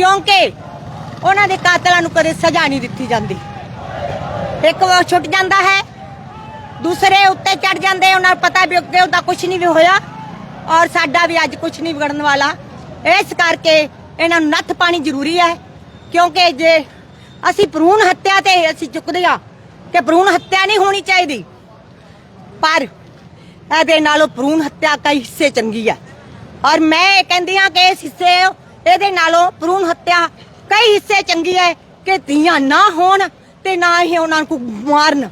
ਕਿਉਂਕਿ ਉਹਨਾਂ ਦੇ ਕਾਤਲਾਂ ਨੂੰ ਕਦੇ ਸਜ਼ਾ ਨਹੀਂ ਦਿੱਤੀ ਜਾਂਦੀ। ਇੱਕ ਵਾਰ ਛੁੱਟ ਜਾਂਦਾ ਹੈ, ਦੂਸਰੇ ਉੱਤੇ ਚੜ ਜਾਂਦੇ ਉਹਨਾਂ ਨੂੰ ਪਤਾ ਵੀ ਅੱਗੇ ਉਹਦਾ ਕੁਝ ਨਹੀਂ ਵੀ ਹੋਇਆ ਔਰ ਸਾਡਾ ਵੀ ਅੱਜ ਕੁਝ ਨਹੀਂ ਵਿਗੜਨ ਵਾਲਾ। ਇਸ ਕਰਕੇ ਇਹਨਾਂ ਨੂੰ ਨੱਥ ਪਾਣੀ ਜ਼ਰੂਰੀ ਹੈ, ਕਿਉਂਕਿ ਜੇ ਅਸੀਂ ਭਰੂਣ ਹੱਤਿਆ ਤੇ ਅਸੀਂ ਚੁੱਕਦੇ ਆ ਕਿ ਭਰੂਣ ਹੱਤਿਆ ਨਹੀਂ ਹੋਣੀ ਚਾਹੀਦੀ, ਪਰ ਇਹਦੇ ਨਾਲੋਂ ਭਰੂਣ ਹੱਤਿਆ ਕਈ ਹਿੱਸੇ ਚੰਗੀ ਹੈ। ਔਰ ਮੈਂ ਕਹਿੰਦੀ ਆ ਕਿ ਇਸ ਹਿੱਸੇ ਇਹਦੇ ਨਾਲੋਂ ਭਰੂਣ ਹੱਤਿਆ ਕਈ ਹਿੱਸੇ ਚੰਗੀ ਹੈ ਕਿ ਧੀਆਂ ਨਾ ਹੋਣ ਤੇ ਨਾ ਹੀ ਉਹਨਾਂ ਨੂੰ ਮਾਰਨ।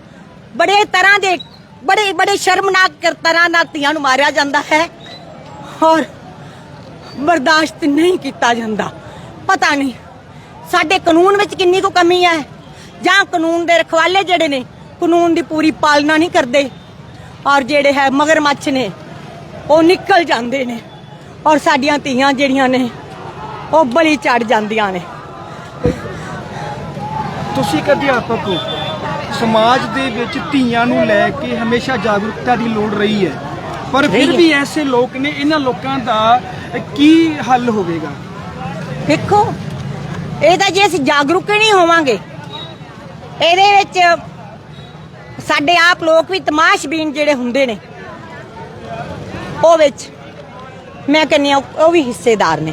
ਬੜੇ ਤਰ੍ਹਾਂ ਦੇ, ਬੜੇ ਬੜੇ ਸ਼ਰਮਨਾਕ ਤਰ੍ਹਾਂ ਨਾਲ ਧੀਆਂ ਨੂੰ ਮਾਰਿਆ ਜਾਂਦਾ ਹੈ ਔਰ ਬਰਦਾਸ਼ਤ ਨਹੀਂ ਕੀਤਾ ਜਾਂਦਾ। ਪਤਾ ਨਹੀਂ ਸਾਡੇ ਕਾਨੂੰਨ ਵਿੱਚ ਕਿੰਨੀ ਕੁ ਕਮੀ ਹੈ ਜਾਂ ਕਾਨੂੰਨ ਦੇ ਰਖਵਾਲੇ ਜਿਹੜੇ ਨੇ ਕਾਨੂੰਨ ਦੀ ਪੂਰੀ ਪਾਲਣਾ ਨਹੀਂ ਕਰਦੇ ਔਰ ਜਿਹੜੇ ਹੈ ਮਗਰਮੱਛ ਨੇ ਉਹ ਨਿਕਲ ਜਾਂਦੇ ਨੇ ਔਰ ਸਾਡੀਆਂ ਧੀਆਂ ਜਿਹੜੀਆਂ ਨੇ ਉਹ ਬਲੀ ਚੜ ਜਾਂਦੀਆਂ ਨੇ। ਤੁਸੀਂ ਇੱਕ ਅਧਿਆਪਕ ਹੋ ਸਮਾਜ ਦੇ ਵਿੱਚ ਧੀਆਂ ਨੂੰ ਲੈ ਕੇ ਹਮੇਸ਼ਾ ਜਾਗਰੂਕਤਾ ਦੀ ਲੋੜ ਰਹੀ ਹੈ। ਪਰ ਫਿਰ। ਵੀ ਐਸੇ ਲੋਕ ਨੇ ਇਹਨਾਂ ਲੋਕਾਂ ਦਾ ਕੀ ਹੱਲ ਹੋਵੇਗਾ? ਦੇਖੋ ਇਹ ਤਾਂ ਜੇ ਅਸੀਂ ਜਾਗਰੂਕ ਹੀ ਨਹੀਂ ਹੋਵਾਂਗੇ ਇਹਦੇ ਵਿੱਚ ਸਾਡੇ ਆਪ ਲੋਕ ਵੀ ਤਮਾਸ਼ਬੀਨ ਜਿਹੜੇ ਹੁੰਦੇ ਨੇ ਉਹ ਵਿੱਚ ਮੈਂ ਕਹਿੰਦੀ ਹਾਂ ਉਹ ਵੀ ਹਿੱਸੇਦਾਰ ਨੇ।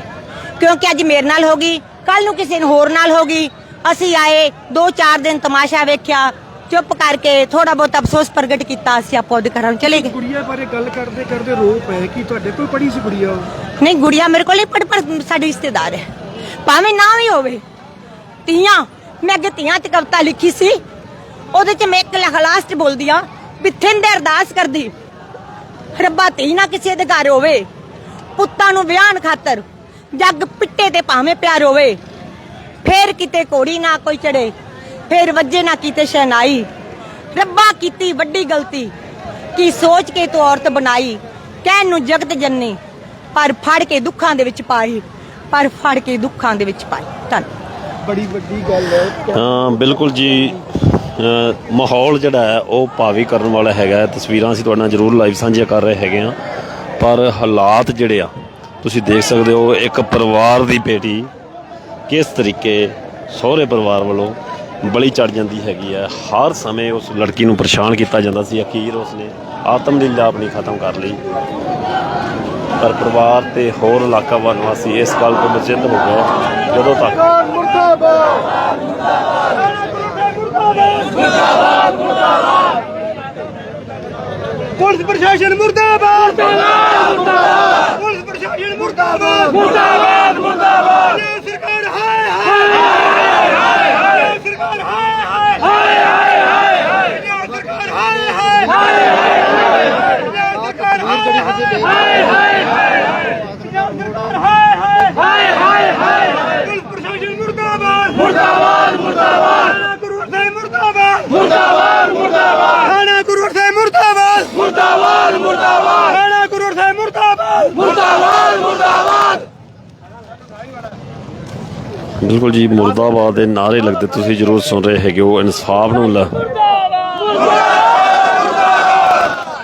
ਕਿਉਂਕਿ ਅੱਜ ਮੇਰੇ ਨਾਲ ਹੋ ਗਈ ਕੱਲ ਨੂੰ ਕਿਸੇ ਹੋਰ ਨਾਲ ਹੋ ਗਈ। ਅਸੀਂ ਆਏ 2-4 ਦਿਨ ਤਮਾਸ਼ਾ ਵੇਖਿਆ ਚੁੱਪ ਕਰਕੇ ਥੋੜਾ ਬਹੁਤ ਅਫਸੋਸ ਪ੍ਰਗਟ ਕੀਤਾ ਅਸੀਂ ਆਪੋ ਦੇ ਘਰਾਂ ਨੂੰ ਚਲੇ ਗਏ। ਗੁੜੀਆ ਬਾਰੇ ਗੱਲ ਕਰਦੇ ਕਰਦੇ ਰੋ ਪਏ ਕਿ ਤੁਹਾਡੇ ਕੋਲ ਪੜੀ ਸੀ ਗੁੜੀਆ? ਉਹ? ਨਹੀਂ ਗੁੜੀਆ ਮੇਰੇ ਕੋਲ ਹੀ ਪੜ ਪਰ ਸਾਡੀ ਰਿਸ਼ਤੇਦਾਰ ਹੈ। ਭਾਵੇਂ ਨਾ ਵੀ ਹੋਵੇ ਤੀਆਂ ਮੈਂ ਅੱਗੇ ਤੀਆਂ ਤੇ ਕਵਿਤਾ ਲਿਖੀ ਸੀ। ਉਹਦੇ ਚ ਮੈਂ ਇੱਕ ਲਾਸਟ ਬੋਲਦੀ ਆ ਵੀ ਥਿੰਦੇ ਅਰਦਾਸ ਕਰਦੀ ਰੱਬਾ ਧੀ ਨਾ ਕਿਸੇ ਦੇ ਘਰ ਹੋਵੇ। ਪੁੱਤਾਂ ਨੂੰ ਵਿਆਹਣ ਖਾਤਰ ਜੱਗ ਪਿੱਟੇ ਤੇ ਭਾਵੇਂ ਪਿਆਰ ਹੋਵੇ। ਫੇਰ ਕਿਤੇ ਕੋੜੀ ਨਾ ਕੋਈ ਚੜੇ ਫੇਰ ਵੱਜੇ ਨਾ ਕਿਤੇ ਸ਼ਹਿਨਾਈ। ਰੱਬਾ ਕੀਤੀ ਵੱਡੀ ਗਲਤੀ ਕੀ ਸੋਚ ਕੇ ਤੂੰ ਔਰਤ ਬਣਾਈ। ਕਹਿਣ ਨੂੰ ਜਗਤ ਜੰਨੀ ਪਰ ਫੜ ਕੇ ਦੁੱਖਾਂ ਦੇ ਵਿੱਚ ਪਾਈ ਪਰ ਫੜ ਕੇ ਦੁੱਖਾਂ ਦੇ ਵਿੱਚ ਪਾਈ। ਧੰਨ। ਬੜੀ ਵੱਡੀ ਗੱਲ ਹੈ। ਹਾਂ ਬਿਲਕੁਲ ਜੀ। ਮਾਹੌਲ ਜਿਹੜਾ ਹੈ ਉਹ ਭਾਵੀ ਕਰਨ ਵਾਲਾ ਹੈਗਾ ਹੈ। ਤਸਵੀਰਾਂ ਅਸੀਂ ਤੁਹਾਡੇ ਨਾਲ ਜ਼ਰੂਰ ਲਾਈਵ ਸਾਂਝੀਆਂ ਕਰ ਰਹੇ ਹੈਗੇ ਆ ਪਰ ਹਾਲਾਤ ਜਿਹੜੇ ਆ ਤੁਸੀਂ ਦੇਖ ਸਕਦੇ ਹੋ ਇੱਕ ਪਰਿਵਾਰ ਦੀ ਬੇਟੀ ਕਿਸ ਤਰੀਕੇ ਸਹੁਰੇ ਪਰਿਵਾਰ ਵੱਲੋਂ ਬਲੀ ਚੜ ਜਾਂਦੀ ਹੈਗੀ ਹੈ ਹਰ ਸਮੇਂ ਉਸ ਲੜਕੀ ਨੂੰ ਪਰੇਸ਼ਾਨ ਕੀਤਾ ਜਾਂਦਾ ਸੀ, ਅਖੀਰ ਉਸਨੇ ਆਤਮ ਲੀਲਾ ਆਪਣੀ ਖਤਮ ਕਰ ਲਈ। ਪਰ ਪਰਿਵਾਰ ਤੇ ਹੋਰ ਇਲਾਕਾ ਵਾਸੀ ਇਸ ਗੱਲ ਤੋਂ ਬਚਿੰਤ ਹੋ ਗਏ ਜਦੋਂ ਤੱਕ ਪੁਲਿਸ ਪ੍ਰਸ਼ਾਸਨ ਮੁਰਦਾਬਾਦ ਮੁਰਦਾਬਾਦ। ਪ੍ਰਸ਼ਾਸਨ ਮੁਰਦਾਬਾਦ ਮੁਰਦਾਬਾਦ ਮੁਰਦਾਬਾਦ ਸਰਕਾਰ ਹਾਏ ਹਾਏ ਹਾਏ ਹਾਏ ਸਰਕਾਰ ਹਾਏ ਹਾਏ ਹਾਏ ਹਾਏ ਹਾਏ ਸਰਕਾਰ ਹਾਏ ਹਾਏ ਹਾਏ ਹਾਏ ਸਰਕਾਰ ਹਾਏ ਹਾਏ ਹਾਏ ਸਰਕਾਰ ਹਾਏ ਹਾਏ ਹਾਏ ਹਾਏ ਮੁਰਦਾਬਾਦ ਮੁਰਦਾਬਾਦ ਗੁਰੂ ਸਾਹਿਬ ਮੁਰਦਾਬਾਦ ਮੁਰਦਾਬਾਦ ਮੁਰਦਾਬਾਦ ਖਾਣਾ ਗੁਰੂ ਸਾਹਿਬ ਮੁਰਦਾਬਾਦ ਮੁਰਦਾਬਾਦ ਮੁਰਦਾਬਾਦ ਮੁਰਦਾਬਾਦ! ਮੁਰਦਾਬਾਦ! ਮੁਰਦਾਬਾਦ! ਬਿਲਕੁਲ ਜੀ ਮੁਰਦਾਬਾਦ ਦੇ ਨਾਰੇ ਲੱਗਦੇ ਤੁਸੀਂ ਜ਼ਰੂਰ ਸੁਣ ਰਹੇ ਹੈਗੇ ਹੋ ਇਨਸਾਫ ਨੂੰ ਲ।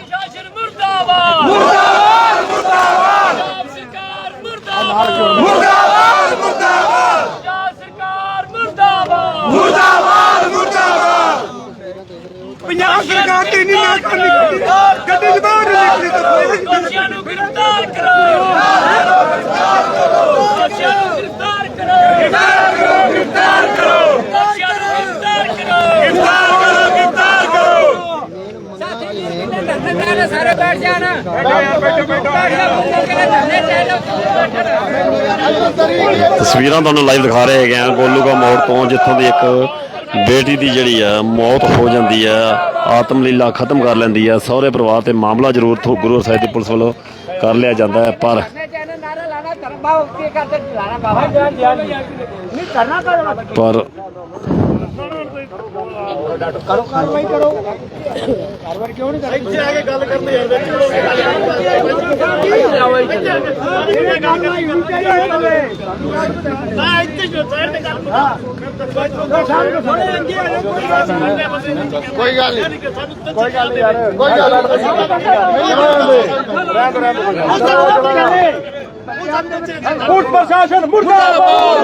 ਸ਼ਾਸਨ ਮੁਰਦਾਬਾਦ! ਮੁਰਦਾਬਾਦ! ਮੁਰਦਾਬਾਦ ਸਰਕਾਰ ਮੁਰਦਾਬਾਦ! ਮੁਰਦਾਬਾਦ! ਮੁਰਦਾਬਾਦ ਸਰਕਾਰ ਮੁਰਦਾਬਾਦ! ਪੰਜਾਬ ਸਰਕਾਰ ਤੇ ਨਹੀਂ ਨਾ ਕਰਨੀ ਗੱਡੀ ਚ ਬਾਹਰ ਨਿਕਲੀ ਤਾਂ ਦੋਸ਼ੀਆਂ ਨੂੰ ਗ੍ਰਿਫਤਾਰ ਕਰੋ ਦੋਸ਼ੀਆਂ ਨੂੰ ਗ੍ਰਿਫਤਾਰ ਕਰੋ ਗ੍ਰਿਫਤਾਰ ਕਰੋ ਗ੍ਰਿਫਤਾਰ ਕਰੋ ਦੋਸ਼ੀਆਂ ਨੂੰ ਗ੍ਰਿਫਤਾਰ ਕਰੋ ਗ੍ਰਿਫਤਾਰ ਕਰੋ ਗ੍ਰਿਫਤਾਰ ਕਰੋ ਸਾਰੇ ਬੈਠ ਜਾਣਾ। ਤਸਵੀਰਾਂ ਤੁਹਾਨੂੰ ਲਾਈਵ ਦਿਖਾ ਰਹੇ ਹੈਗੇ ਆ। ਗੋਲੂਗਾ ਮੋੜ ਤੋਂ ਜਿੱਥੋਂ ਦੀ ਇੱਕ ਬੇਟੀ ਦੀ ਜਿਹੜੀ ਆ ਮੌਤ ਹੋ ਜਾਂਦੀ ਆ ਆਤਮ ਲੀਲਾ ਖਤਮ ਕਰ ਲੈਂਦੀ ਆ। ਸਹੁਰੇ ਪਰਿਵਾਰ ਤੇ ਮਾਮਲਾ ਜ਼ਰੂਰ ਗੁਰੂ ਸਾਹਿਬ ਦੀ ਪੁਲਿਸ ਵੱਲੋਂ ਕਰ ਲਿਆ ਜਾਂਦਾ ਹੈ ਪਰ ਪਰ ਕਾਰਵਾਈ ਕਰੋ ਕਾਰਵਾਈ ਕਿਉਂ ਨਹੀਂ ਕਰਦੇ ਇੱਥੇ ਆ ਕੇ ਗੱਲ ਕਰਦੇ ਯਾਰ ਵਿੱਚ ਕਾਰਵਾਈ ਹੋਣੀ ਚਾਹੀਦੀ ਹੈ ਹਾਂ ਇੱਥੇ ਜੋ ਸਾਈਡ ਤੇ ਗੱਲ ਸਾਰੇ ਅੰਗੇ ਆ ਜਾਓ, ਕੋਈ ਗੱਲ ਨਹੀਂ ਕੋਈ ਗੱਲ ਨਹੀਂ ਯਾਰ ਕੋਈ ਗੱਲ ਨਹੀਂ ਪੁਲਿਸ ਪ੍ਰਸ਼ਾਸਨ ਮੁਰਦਾਬਾਦ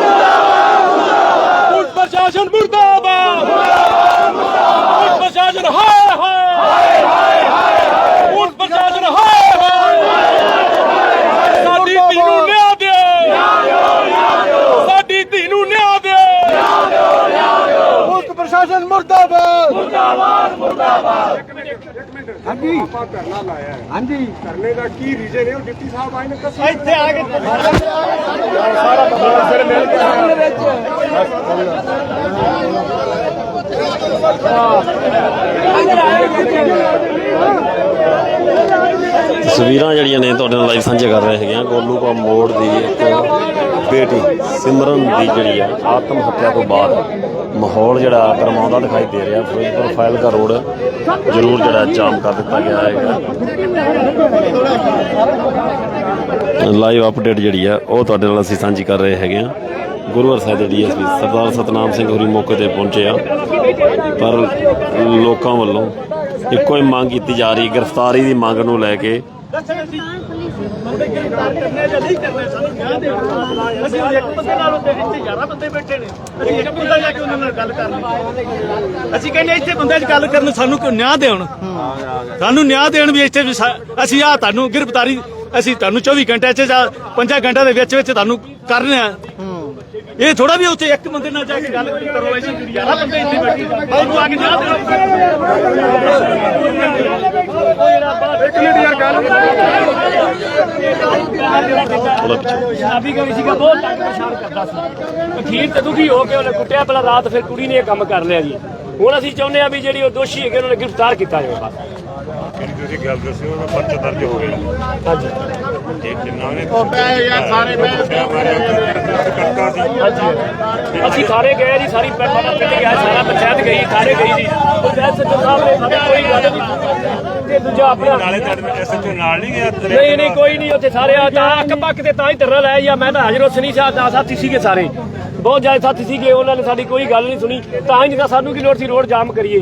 ਪੁਲਿਸ ਪ੍ਰਸ਼ਾਸਨ ਮੁਰਦਾਬਾਦ। ਪੁਲਿਸ ਪ੍ਰਸ਼ਾਸਨ ਹਾਏ ਹਾਏ। ਪੁਲਿਸ ਪ੍ਰਸ਼ਾਸਨ ਹਾਏ ਹਾਏ ਸਾਡੀ ਧੀ ਨੂੰ ਨਿਆਂ ਦਿਓ ਸਾਡੀ ਧੀ ਨੂੰ ਨਿਆਂ ਦਿਓ ਪੁਲਿਸ ਪ੍ਰਸ਼ਾਸਨ ਮੁਰਦਾਬਾਦ। ਮੁਰਦਾਬਾਦ ਮੁਰਦਾਬਾਦ। ਹਾਂਜੀ। ਆਪਾਂ ਧਰਨਾ ਲਾਇਆ ਹੈ। ਹਾਂਜੀ। ਧਰਨੇ ਦਾ ਕੀ ਰੀਜ਼ਨ ਹੈ? ਉਹ ਡਿਪਟੀ ਸਾਹਿਬ ਆਏ ਨੇ ਦੱਸੋ ਇੱਥੇ ਆ ਕੇ ਸਾਰਾ ਬੰਦਾ ਸਿਰ ਮਿਲ ਤਸਵੀਰਾਂ ਜਿਹੜੀਆਂ ਨੇ ਤੁਹਾਡੇ ਨਾਲ ਲਾਈਵ ਸਾਂਝੇ ਕਰ ਰਹੇ ਹੈਗੇ ਆ। ਗੋਲੂਕਾ ਮੋੜ ਦੀ ਇੱਕ ਬੇਟੀ ਸਿਮਰਨ ਦੀ ਜਿਹੜੀ ਆ ਆਤਮ ਹੱਤਿਆ ਤੋਂ ਬਾਅਦ ਮਾਹੌਲ ਜਿਹੜਾ ਗਰਮਾਉਂਦਾ ਦਿਖਾਈ ਦੇ ਰਿਹਾ। ਫਿਰੋਜ਼ਪੁਰ ਫਾਇਲਕਾ ਰੋਡ ਜ਼ਰੂਰ ਜਿਹੜਾ ਜਾਮ ਕਰ ਦਿੱਤਾ ਗਿਆ ਹੈਗਾ। ਲਾਈਵ ਅਪਡੇਟ ਜਿਹੜੀ ਆ, ਉਹ ਤੁਹਾਡੇ ਨਾਲ ਅਸੀਂ ਸਾਂਝੀ ਕਰ ਰਹੇ ਹੈਗੇ ਆ ਗੁਰੂਵਰ ਸਾਹਿਬ ਦੇ ਡੀਐਸਪੀ ਸਰਦਾਰ ਸਤਨਾਮ ਸਿੰਘ ਹੋਰੀ ਮੌਕੇ ਤੇ ਪਹੁੰਚੇ ਆ। ਪਰ ਲੋਕਾਂ ਵੱਲੋਂ ਇੱਕੋ ਹੀ ਮੰਗ ਕੀਤੀ ਜਾ ਰਹੀ, ਗ੍ਰਿਫਤਾਰੀ ਦੀ ਮੰਗ ਨੂੰ ਲੈ ਕੇ ਅਸੀਂ ਇੱਕ ਬੰਦੇ ਨਾਲ ਉੱਤੇ ਇੱਥੇ 11 ਬੰਦੇ ਬੈਠੇ ਨੇ। ਅਸੀਂ ਇੱਕ ਬੰਦਾ ਜਾ ਕੇ ਉਹਨਾਂ ਨਾਲ ਗੱਲ ਕਰਨੀ ਅਸੀਂ ਕਹਿੰਦੇ ਇੱਥੇ ਬੰਦੇ 'ਚ ਗੱਲ ਕਰਨ ਸਾਨੂੰ ਕੋਈ ਨਿਆਂ ਦੇਣ? ਸਾਨੂੰ ਨਿਆਂ ਦੇਣ ਵੀ ਇੱਥੇ ਅਸੀਂ ਆ ਤੁਹਾਨੂੰ ਗ੍ਰਿਫਤਾਰੀ, ਅਸੀਂ ਤੁਹਾਨੂੰ 24 ਘੰਟੇ 'ਚ ਜਾਂ 5 ਘੰਟਿਆਂ ਦੇ ਵਿੱਚ ਵਿੱਚ ਤੁਹਾਨੂੰ ਰਹੇ ਆ। ਇਹ ਥੋੜਾ ਵੀ ਉੱਥੇ ਇੱਕ ਬੰਦੇ ਨਾਲ ਜਾ ਕੇ ਗੱਲ ਕਰੋ ਅਸੀਂ 11 ਬੰਦੇ ਇੱਥੇ ਬੈਠੇ ਉਹਨੂੰ ਆ ਕੇ ਦੇਣ ਇੱਕ ਮਿੰਟ ਯਾਰ ਗੱਲ ਥੋੜਾ ਪਿੱਛੇ ਸ਼ਰਾਬੀ ਕਵੀ ਸੀਗਾ ਬਹੁਤ ਤੰਗ ਪਰੇਸ਼ਾਨ ਕਰਦਾ ਸੀ। ਅਖੀਰ ਤੇ ਦੁਖੀ ਹੋ ਕੇ ਉਹਨੇ ਕੁੱਟਿਆ ਪਹਿਲਾਂ ਰਾਤ ਫਿਰ ਕੁੜੀ ਨੇ ਇਹ ਕੰਮ ਕਰ ਲਿਆ ਜੀ। ਹੁਣ ਅਸੀਂ ਚਾਹੁੰਦੇ ਆ ਵੀ ਜਿਹੜੀ ਉਹ ਦੋਸ਼ੀ ਹੈਗੇ ਉਹਨਾਂ ਨੂੰ ਗ੍ਰਿਫਤਾਰ ਕੀਤਾ ਜਾਵੇ ਬਸ। ਜਿਹੜੀ ਤੁਸੀਂ ਗੱਲ ਦੱਸੀ ਉਹਦਾ ਪਰਚਾ ਦਰਜ ਹੋ ਗਿਆ। ਹਾਂਜੀ। ਜੇ ਜਿੰਨਾ ਨੇ ਯਾਰ ਸਾਰੇ ਕਰਤਾ ਸੀ ਅਸੀਂ ਸਾਰੇ ਗਏ ਜੀ ਸਾਰੀ ਪਰਿਵਾਰ ਪਿੰਡ ਗਿਆ ਸਾਰਾ ਪੰਚਾਇਤ ਗਈ ਸਾਰੇ ਗਈ ਜੀ। ਉਹ ਐਸਐਚਓ ਸਾਹਿਬ ਨੇ ਸਾਡੀ ਕੋਈ ਗੱਲ ਨਹੀਂ ਤੇ ਦੂਜਾ ਆਪਣਾ ਨਾਲੇ ਤੁਹਾਡੇ ਐਸਐਚਓ ਨਾਲ ਨਹੀਂ ਗਿਆ ਨਹੀਂ ਨਹੀਂ ਕੋਈ ਨਹੀਂ ਉੱਥੇ ਸਾਰੇ ਆ ਤਾਂ ਅੱਕ ਪੱਕ ਤੇ ਤਾਂ ਹੀ ਧਰਨਾ ਲਾਇਆ ਜਾਂ ਮੈਂ ਤਾਂ ਹਾਜ਼ਰ ਉਸ ਨਹੀਂ ਸਾਥ ਦਾ ਸਾਥੀ ਸੀਗੇ ਸਾਰੇ। ਬਹੁਤ ਜ਼ਿਆਦਾ ਸਾਥੀ ਸੀਗੇ ਉਹਨਾਂ ਨੇ ਸਾਡੀ ਕੋਈ ਗੱਲ ਨਹੀਂ ਸੁਣੀ। ਤਾਂ ਹੀ ਤਾਂ ਸਾਨੂੰ ਕੀ ਲੋੜ ਸੀ ਰੋਡ ਜਾਮ ਕਰੀਏ।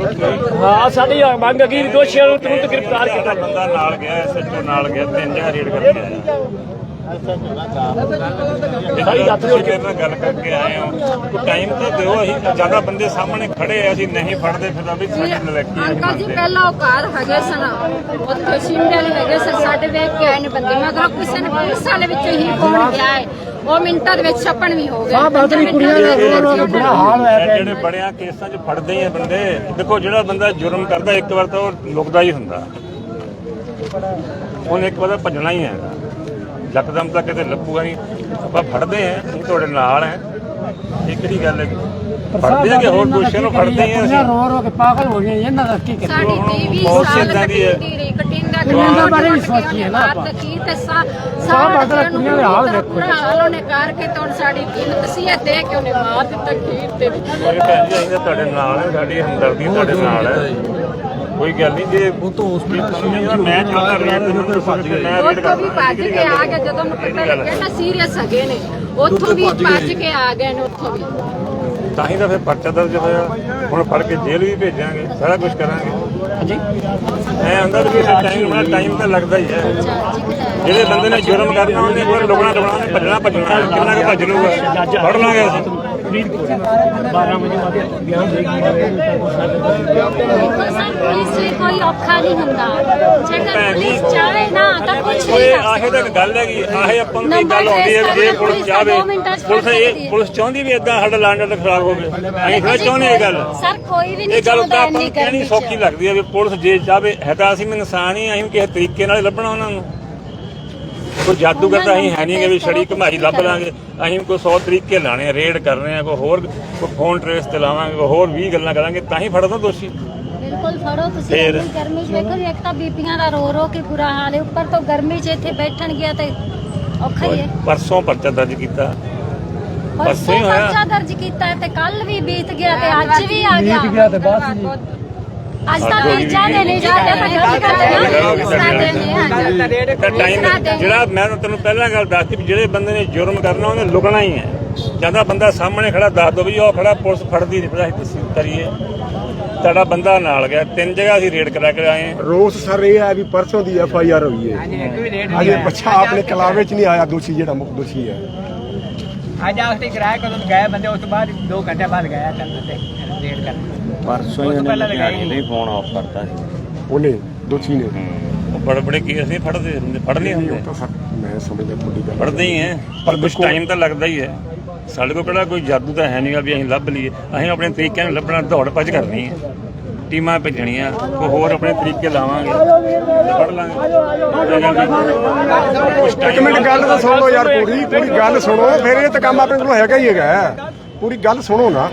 ਹਾਂ ਸਾਡੀ ਮੰਗ ਅਗੀ ਦੋਸ਼ੀਆਂ ਨੂੰ ਤੁਰੰਤ ਗ੍ਰਿਫਤਾਰ ਕੀਤਾ ਬੰਦਾ ਨਾਲ ਗਿਆ ਐਸਐਚਓ ਨਾਲ ਗਿਆ ਤਿੰਨ ਜਗ੍ਹਾ ਰੇਡ ਕਰਕੇ ਆਇਆ। ਸਾਰੀ ਰਾਤ ਤੁਸੀਂ ਮੇਰੇ ਨਾਲ ਗੱਲ ਕਰਕੇ ਆਏ ਹੋ। ਟਾਈਮ ਤਾਂ ਦਿਓ ਅਸੀਂ ਜ਼ਿਆਦਾ ਬੰਦੇ ਸਾਹਮਣੇ ਖੜੇ ਆ ਅਸੀਂ ਨਹੀਂ ਫੜਦੇ ਫਿਰ ਵੀ ਸਾਡੀ ਨਲਕੀ ਅੰਕਲ ਜੀ ਪਹਿਲਾਂ ਉਹ ਘਰ ਹੈਗੇ ਸਨ ਉੱਥੇ ਸ਼ਿਮਲੇ ਹੈਗੇ ਸਨ ਸਾਡੇ ਵੇਖ ਕੇ ਆਏ ਨੇ ਬੰਦੇ। ਮਗਰ ਕਿਸੇ ਨੇ ਪੁਲਿਸ ਵਾਲੇ ਵਿੱਚੋਂ ਹੀ ਫੋਨ ਗਿਆ ਹੈ। ਉਹ ਮਿੰਟਾਂ ਦੇ ਵਿੱਚ ਛੱਪਣ ਵੀ ਹੋ ਗਏ। ਆ ਬਾਦਰੀ ਕੁੜੀਆਂ ਦਾ ਹਾਲ ਇਹ ਜਿਹੜੇ ਬੜਿਆਂ ਕੇਸਾਂ 'ਚ ਫੜਦੇ ਹੀ ਆ ਬੰਦੇ। ਦੇਖੋ ਜਿਹੜਾ ਬੰਦਾ ਜੁਰਮ ਕਰਦਾ ਇੱਕ ਵਾਰ ਤਾਂ ਉਹ ਲੁਕਦਾ ਹੀ ਹੁੰਦਾ। ਉਹਨੇ ਇੱਕ ਵਾਰ ਭੱਜਣਾ ਹੀ ਹੈਗਾ ਯਕਦਮ ਤਾਂ ਕਿਤੇ ਲੱਭੂਗਾ ਨਹੀਂ। ਆਪਾਂ ਫੜਦੇ ਆ ਤੁਹਾਡੇ ਨਾਲ ਆ। ਇਹ ਕਿਹੜੀ ਗੱਲ ਹੈ? ਫੜਦੇ ਆ ਕਿ ਹੋਰ ਦੋਸ਼ੀਆਂ ਨੂੰ ਫੜਦੇ ਆ ਅਸੀਂ। ਸਾਡੀ ਟੀਵੀ ਬਹੁਤ ਸਾਲ ਸਿੱਧਾ ਦੀ ਹੈ। ਕੱਟੀ ਰਹੀ ਕਟਿੰਦਾ ਕਟਿੰਦਾ ਬਾਰੇ ਵੀ ਸੋਚੀਏ ਨਾ ਆਪਾਂ। ਕੀ ਤੇ ਸਾ ਸਾਰਾ ਕੁੜੀਆਂ ਦੇ ਹਾਲ ਦੇਖੋ ਹਾਲ ਉਹਨੇ ਕਰਕੇ ਤਾਂ ਹੁਣ ਸਾਡੀ ਦਿਲ ਤਸੀਹਤ ਦੇ ਕੇ ਉਹਨੇ ਮਾਰ ਦਿੱਤਾ ਖੀਰ ਤੇ। ਵੀ ਮੇਰੇ ਭੈਣ ਜੀ ਅਸੀਂ ਤਾਂ ਤੁਹਾਡੇ ਨਾਲ ਆ ਸਾਡੀ ਹਮਦਰਦੀ ਤੁਹਾਡੇ ਨਾਲ ਹੈ। ਕੋਈ ਗੱਲ ਨਹੀਂ ਜੇ ਉਹ ਤੋਂ ਹਸਪੀਟਲ ਮੈਂ ਜੋ ਕਰ ਰਿਹਾ ਤੁਹਾਨੂੰ ਦੱਸੋ ਕਿ ਮੈਂ ਰੇਡ ਉੱਥੋਂ ਵੀ ਭੱਜ ਕੇ ਆ ਗਏ ਜਦੋਂ ਨੂੰ ਪਤਾ ਲੱਗਿਆ ਨਾ ਸੀਰੀਅਸ ਹੈਗੇ ਨੇ ਉੱਥੋਂ ਵੀ ਭੱਜ ਕੇ ਆ ਗਏ ਨੇ ਉੱਥੋਂ ਵੀ। ਤਾਂ ਹੀ ਤਾਂ ਫਿਰ ਪਰਚਾ ਦਰਜ ਹੋਇਆ। ਹੁਣ ਫੜ ਕੇ ਜੇਲ੍ਹ ਵੀ ਭੇਜਾਂਗੇ ਸਾਰਾ ਕੁਝ ਕਰਾਂਗੇ। ਹਾਂਜੀ। ਐ ਹੁੰਦਾ ਵੀ ਟਾਈਮ ਨਾਲ ਟਾਈਮ ਤਾਂ ਲੱਗਦਾ ਹੀ ਹੈ। ਜਿਹੜੇ ਬੰਦੇ ਨੇ ਜੁਰਮ ਕਰਨਾ ਉਹਨੇ ਕੋਈ ਲੁਕਣਾ ਲੁਕਣਾ ਭੱਜਣਾ ਭੱਜਣਾ ਕਿੰਨਾ ਕੁ ਭੱਜ ਲੂਗਾ ਫੜ ਲਾਂਗੇ ਅਸੀਂ। 12 ਵਜੇ ਵਾਦੇ ਬਿਆਨ ਦੇ ਪੁਲਿਸ ਲਈ ਕੋਈ ਔਖਾ ਨਹੀਂ ਹੁੰਦਾ ਜੇਕਰ ਜੀ, ਪੁਲਿਸ ਚਾਹੇ ਨਾ ਤਾਂ ਕੁਝ ਓਏ ਨਹੀਂ ਕਰ ਆਹੇ ਤਾਂ ਇੱਕ ਗੱਲ ਹੈਗੀ ਆਹੇ ਆਪਾਂ ਨੂੰ ਕੀ ਨੰਬਰ ਗੱਲ ਆਉਂਦੀ ਹੈ ਵੀ ਜੇ trace ਪੁਲਿਸ ਇਹ। ਪੁਲਿਸ ਚਾਹੁੰਦੀ ਵੀ ਇਦਾਂ ਸਾਡਾ ਲਾਂਡਰ ਖਰਾਬ ਹੋਵੇ ਅਸੀਂ ਫਿਰ ਚਾਹੁੰਦੇ ਇਹ ਗੱਲ ਸਰ ਕੋਈ ਵੀ ਨਹੀਂ ਇਹ ਗੱਲ ਤਾਂ ਆਪਾਂ ਨੂੰ ਕਹਿਣੀ ਸੌਖੀ ਲੱਗਦੀ ਹੈ ਵੀ ਪੁਲਿਸ ਜੇ ਚਾਹਵੇ ਹੈ ਤਾਂ ਅਸੀਂ ਵੀ ਇਨਸਾਨ ਹੀ ਅਸੀਂ ਕਿਸੇ ਤਰੀਕੇ ਨਾਲ ਲੱਭਣਾ ਉਹਨਾਂ ਨੂੰ ਕੋਈ ਜਾਦੂਗਰ ਤਾਂ ਅਸੀਂ ਹੈ ਨਹੀਂ ਕਿ ਵੀ ਛੜੀ ਘਮਾਈ ਲੱਭ ਲਾਂਗੇ। ਅਸੀਂ ਕੋਈ 100 ਤਰੀਕੇ ਲਾਣੇ ਆ ਰੇਡ ਕਰਨੇ ਆ ਕੋਈ ਹੋਰ ਕੋਈ ਫੋਨ ਟ੍ਰੇਸ ਤੇ ਲਾਵਾਂਗੇ ਕੋਈ ਹੋਰ 20 ਗੱਲਾਂ ਕਰਾਂਗੇ ਤਾਂ ਹੀ ਫੜਦਾ ਦੋਸ਼ੀ। ਬਿਲਕੁਲ ਫੜੋ ਤੁਸੀਂ? ਇੰਨੀ ਗਰਮੀ ਚ ਵੇਖੋ ਇੱਕ ਤਾਂ ਬੀਬੀਆਂ ਦਾ ਰੋ ਰੋ ਕੇ ਬੁਰਾ ਹਾਲ ਹੈ। ਉੱਪਰ ਤੋਂ ਗਰਮੀ ਚ ਇੱਥੇ ਬੈਠਣ ਗਿਆ ਤੇ ਔਖਾ ਹੀ ਹੈ। ਪਰਸੋਂ ਪਰਚਾ ਦਰਜ ਕੀਤਾ। ਪਰਸੋਂ। ਪਰਚਾ ਦਰਜ ਕੀਤਾ ਤੇ ਕੱਲ ਵੀ ਬੀਤ ਗਿਆ ਤੇ ਅੱਜ ਵੀ ਆ ਗਿਆ ਬੀਤ ਗਿਆ। ਤੇ ਬਾਅਦ ਅੱਜ ਤਾਂ ਵੀ ਜਾਦੇ ਨਹੀਂ ਜਾਂਦੇ ਤਾਂ ਜਲਦੀ ਕਰਦੇ ਨਾ ਇਸ ਤਰ੍ਹਾਂ ਦੇ ਨਹੀਂ ਹਾਂਜੀ ਤਾਂ ਟਾਈਮ ਜਿਹੜਾ ਮੈਂ ਤਾਂ ਤੈਨੂੰ ਪਹਿਲਾਂ ਗੱਲ ਦੱਸਤੀ ਵੀ ਜਿਹੜੇ ਬੰਦੇ ਨੇ ਜੁਰਮ ਕਰਨਾ ਉਹਨੇ ਲੁਕਣਾ ਹੀ ਹੈ। ਜਦੋਂ ਬੰਦਾ ਸਾਹਮਣੇ ਖੜਾ ਦੱਸ ਦੋ ਵੀ ਉਹ ਖੜਾ ਪੁਲਿਸ ਫੜਦੀ ਨਹੀਂ ਪਤਾ ਅਸੀਂ ਕਰੀਏ। ਤੁਹਾਡਾ ਬੰਦਾ ਨਾਲ ਗਿਆ ਤਿੰਨ ਜਗ੍ਹਾ ਅਸੀਂ ਰੇਡ ਕਰਾ ਕੇ ਆਏ ਹਾਂ। ਰੋਸ ਸਰ ਇਹ ਹੈ ਵੀ ਪਰਸੋਂ ਦੀ ਐਫ ਆਈ ਆਰ ਹੋਈ ਹੈ। ਅਜੇ ਬੱਚਾ ਆਪਣੇ ਕਲਾਵੇ ਚ ਨਹੀਂ ਆਇਆ ਦੋਸ਼ੀ ਜਿਹੜਾ ਮੁੱਖ ਦੋਸ਼ੀ ਹੈ। ਅੱਜ ਆਖਰੀ ਕਿਰਾਇਆ ਕਦੋਂ ਗਏ ਬੰਦੇ ਉਸ ਤੋਂ ਬਾਅਦ 2 ਘੰਟੇ ਬਾਅਦ ਗਿਆ ਕਰਨ ਤੇ ਰੇਡ ਕਰਨ। ਪਰਸੋਂ ਹੀ ਉਹਨੇ ਪਹਿਲਾਂ ਲਗਾਈ ਲੁਧਿਆਣੇ ਹੀ ਫੋਨ ਆਫ ਕਰਤਾ ਸੀ। ਉਹਨੇ ਦੋਸ਼ੀ ਨੇ ਉਹ ਬੜੇ ਬੜੇ ਕੇਸ ਨਹੀਂ ਫੜਦੇ ਹੁੰਦੇ ਫੜ ਨਹੀਂ ਹੁੰਦੇ ਉਹ ਤਾਂ ਸਰ ਮੈਂ ਸਮਝਦਾ ਤੁਹਾਡੀ ਗੱਲ। ਫੜਦੇ ਹੀ ਹੈ। ਪਰ ਕੁਝ ਟਾਈਮ ਤਾਂ ਲੱਗਦਾ ਹੀ ਹੈ। ਸਾਡੇ ਕੋਲ ਕਿਹੜਾ ਕੋਈ ਜਾਦੂ ਤਾਂ ਹੈ ਨਹੀਂਗਾ ਵੀ ਅਸੀਂ ਲੱਭ ਲਈਏ। ਅਸੀਂ ਆਪਣੇ ਤਰੀਕੇ ਨਾਲ ਲੱਭਣਾ ਦੌੜ ਭੱਜ ਕਰਨੀ ਹੈ। ਟੀਮਾਂ ਭੇਜਣੀਆਂ ਕੋਈ ਹੋਰ ਆਪਣੇ ਤਰੀਕੇ ਲਾਵਾਂਗੇ। ਫੜ ਲਾਂਗੇ। ਇੱਕ ਮਿੰਟ ਗੱਲ ਤਾਂ ਸੁਣ ਲਓ ਯਾਰ ਪੂਰੀ। ਪੂਰੀ ਗੱਲ ਸੁਣੋ। ਫਿਰ ਇਹ ਤਾਂ ਕੰਮ ਆਪਣੇ ਕੋਲ ਹੈਗਾ ਹੀ ਹੈਗਾ। ਪੂਰੀ ਗੱਲ ਸੁਣੋ ਨਾ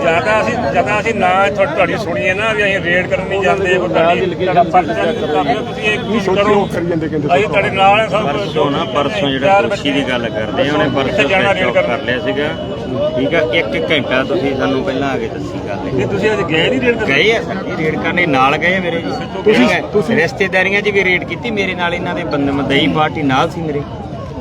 ਜ਼ਿਆਦਾ ਅਸੀਂ ਜ਼ਿਆਦਾ ਅਸੀਂ ਨਾ ਤੁਹਾ- ਤੁਹਾਡੀ ਸੁਣੀਏ ਨਾ ਵੀ ਅਸੀਂ ਰੇਡ ਕਰਨ ਨਹੀਂ ਜਾਂਦੇ ਉਹ ਤੁਹਾਡੀ ਤੁਹਾਡਾ ਪਰਚਾ ਨਹੀਂ ਕਰਦੇ, ਤੁਸੀਂ ਇਹ ਨਹੀਂ ਕੁਝ ਸੋਚੋ ਕਰੋ। ਉਹ ਕਰੀ ਜਾਂਦੇ ਕਹਿੰਦੇ ਅਸੀਂ ਤੁਹਾਡੇ ਨਾਲ ਹਾਂ ਸਭ ਪਰਸੋਂ ਨਾ ਪਰਸੋਂ ਜਿਹੜਾ ਚਾਰ ਦੋਸ਼ੀ ਬੱਚੇ ਦੀ ਗੱਲ ਕਰਦੇ ਆ ਉਹਨੇ ਕਿੱਥੇ ਪਰਸੋਂ ਜਾਣਾ ਸਵਿਚ ਰੇਡ ਆਫ ਕਰਨ? ਕਰ ਲਿਆ ਸੀਗਾ। ਠੀਕ ਆ ਇੱਕ ਇੱਕ ਘੰਟਾ ਤੁਸੀਂ ਸਾਨੂੰ ਪਹਿਲਾਂ ਆ ਕੇ ਦੱਸੀ ਗੱਲ ਨਹੀਂ ਤੁਸੀਂ ਅੱਜ ਗਏ ਨਹੀਂ ਰੇਡ ਕਰਨ? ਗਏ ਆ ਸਰ ਜੀ ਰੇਡ ਕਰਨੇ ਨਾਲ ਗਏ ਆ ਮੇਰੇ ਜੀ। ਤੁਸੀਂ- ਰਿਸ਼ਤੇਦਾਰੀਆਂ 'ਚ ਵੀ ਰੇਡ ਕੀਤੀ ਮੇਰੇ ਨਾਲ ਇਹਨਾਂ ਦੇ ਬੰਦੇ ਮਦਈ ਪਾਰਟੀ ਨਾਲ ਸੀ ਮੇਰੇ।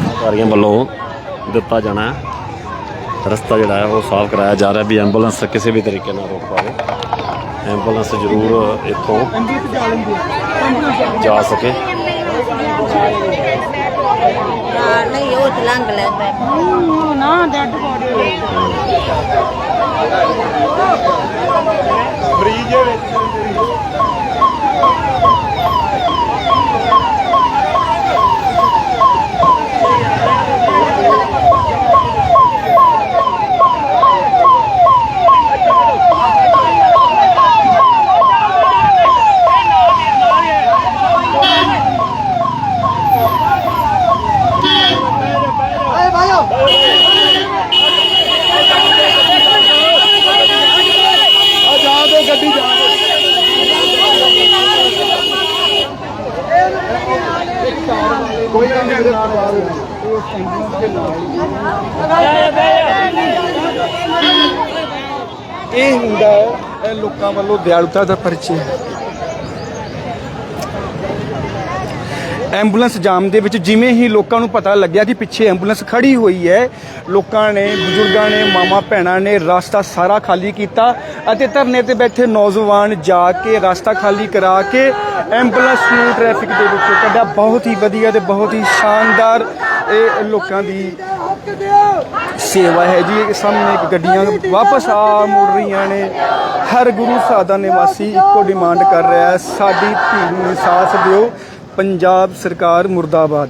ਅਧਿਕਾਰੀਆਂ ਵੱਲੋਂ ਦਿੱਤਾ ਜਾਣਾ ਹੈ। ਰਸਤਾ ਜਿਹੜਾ ਹੈ ਉਹ ਸਾਫ਼ ਕਰਾਇਆ ਜਾ ਰਿਹਾ ਵੀ ਐਂਬੂਲੈਂਸ ਕਿਸੇ ਵੀ ਤਰੀਕੇ ਨਾਲ ਰੋਕ ਪਾਵੇ। ਐਂਬੂਲੈਂਸ ਜ਼ਰੂਰ ਇੱਥੋਂ ਜਾ ਸਕੇ। ਨਹੀਂ ਉਹ ਲੰਘ ਲੈਂਦਾ ਇਹ ਹੁੰਦਾ ਹੈ ਇਹ ਲੋਕਾਂ ਦਿਆਲੁਤਾ ਦਾ ਪਰਚੇ ਐਂਬੂਲੈਂਸ ਜਾਮ ਦੇ ਵਿੱਚ ਜਿਵੇਂ ਹੀ ਲੋਕਾਂ ਨੂੰ ਪਤਾ ਲੱਗਿਆ ਕਿ ਪਿੱਛੇ ਐਂਬੂਲੈਂਸ ਖੜੀ ਹੋਈ ਹੈ, ਲੋਕਾਂ ਨੇ, ਬਜ਼ੁਰਗਾਂ ਨੇ ਮਾਮਾ ਭੈਣਾਂ ਨੇ ਰਸਤਾ ਸਾਰਾ ਖਾਲੀ ਕੀਤਾ ਅਤੇ ਧਰਨੇ ਤੇ ਬੈਠੇ ਨੌਜਵਾਨ ਜਾ ਕੇ ਰਸਤਾ ਖਾਲੀ ਕਰਾ ਕੇ ਐਂਬੂਲੈਂਸ ਨੂੰ ਟ੍ਰੈਫਿਕ ਦੇ ਵਿੱਚੋਂ ਕੱਢਿਆ। ਬਹੁਤ ਹੀ ਵਧੀਆ ਤੇ ਬਹੁਤ ਹੀ ਸ਼ਾਨਦਾਰ ਇਹ ਲੋਕਾਂ ਦੀ ਸੇਵਾ ਹੈ ਜੀ। ਇਹ ਸਾਹਮਣੇ ਗੱਡੀਆਂ ਵਾਪਸ ਆ ਮੁੜ ਰਹੀਆਂ ਨੇ। ਹਰ ਗੁਰੂ ਸਾਦਾ ਨਿਵਾਸੀ ਇੱਕੋ ਡਿਮਾਂਡ ਕਰ ਰਿਹਾ ਹੈ, ਸਾਡੀ ਧੀ ਨੂੰ ਇਨਸਾਫ ਦਿਓ, ਪੰਜਾਬ ਸਰਕਾਰ ਮੁਰਦਾਬਾਦ।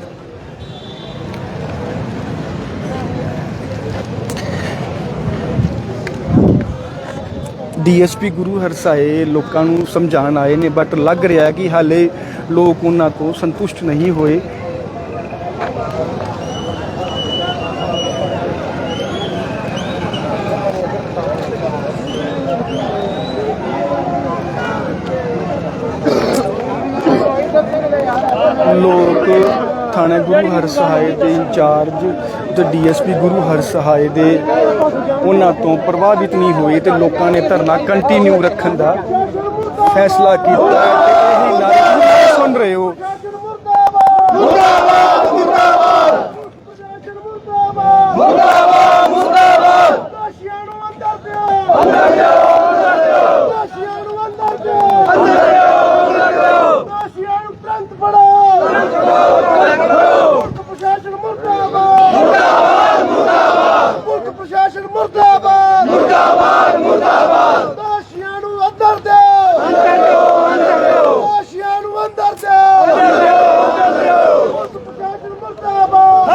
ਡੀਐਸਪੀ ਗੁਰੂ ਹਰਸਾਏ ਲੋਕਾਂ ਨੂੰ ਸਮਝਾਉਣ ਆਏ ਨੇ ਬਟ ਲੱਗ ਰਿਹਾ ਕਿ ਹਾਲੇ ਲੋਕ ਉਹਨਾਂ ਤੋਂ ਸੰਤੁਸ਼ਟ ਨਹੀਂ ਹੋਏ ਲੋਕ ਥਾਣਾ ਗੁਰੂ ਹਰਸਹਾਏ ਦੇ ਇੰਚਾਰਜ ਤੇ ਡੀਐਸਪੀ ਗੁਰੂ ਹਰ ਹਰਸਹਾਏ ਦੇ। ਉਹਨਾਂ ਤੋਂ ਪ੍ਰਭਾਵਿਤ ਨਹੀਂ ਹੋਏ ਤੇ ਲੋਕਾਂ ਨੇ ਧਰਨਾ ਕੰਟੀਨਿਊ ਰੱਖਣ ਦਾ ਫੈਸਲਾ ਕੀਤਾ। ਤੇ ਇਹੀ ਨਾਰੇ ਸੁਣ ਰਹੇ ਹੋ। ਦੋਸ਼ੀਆਂ ਨੂੰ ਅੰਦਰ ਦਿਓ ਅੰਦਰ ਦਿਓ ਦੋਸ਼ੀਆਂ ਨੂੰ ਅੰਦਰ ਦਿਓ ਅੰਦਰ ਦਿਓ ਦੋਸ਼ੀਆਂ ਨੂੰ ਤੁਰੰਤ ਫੜੋ ਤੁਰੰਤ ਫੜੋ ਪੁਲਿਸ ਪ੍ਰਸ਼ਾਸਨ ਮੁਰਦਾਬਾਦ ਮੁਰਦਾਬਾਦ ਮੁਰਦਾਬਾਦ ਪੁਲਿਸ ਪ੍ਰਸ਼ਾਸਨ ਮੁਰਦਾਬਾਦ ਮੁਰਦਾਬਾਦ ਮੁਰਦਾਬਾਦ ਦੋਸ਼ੀਆਂ ਨੂੰ ਅੰਦਰ ਦਿਓ ਅੰਦਰ ਦਿਓ ਅੰਦਰ ਦਿਓ ਦੋਸ਼ੀਆਂ ਨੂੰ ਅੰਦਰ ਦਿਓ ਅੰਦਰ ਦਿਓ ਅੰਦਰ ਦਿਓ ਪੁਲਿਸ ਪ੍ਰਸ਼ਾਸਨ ਮੁਰਦਾਬਾਦ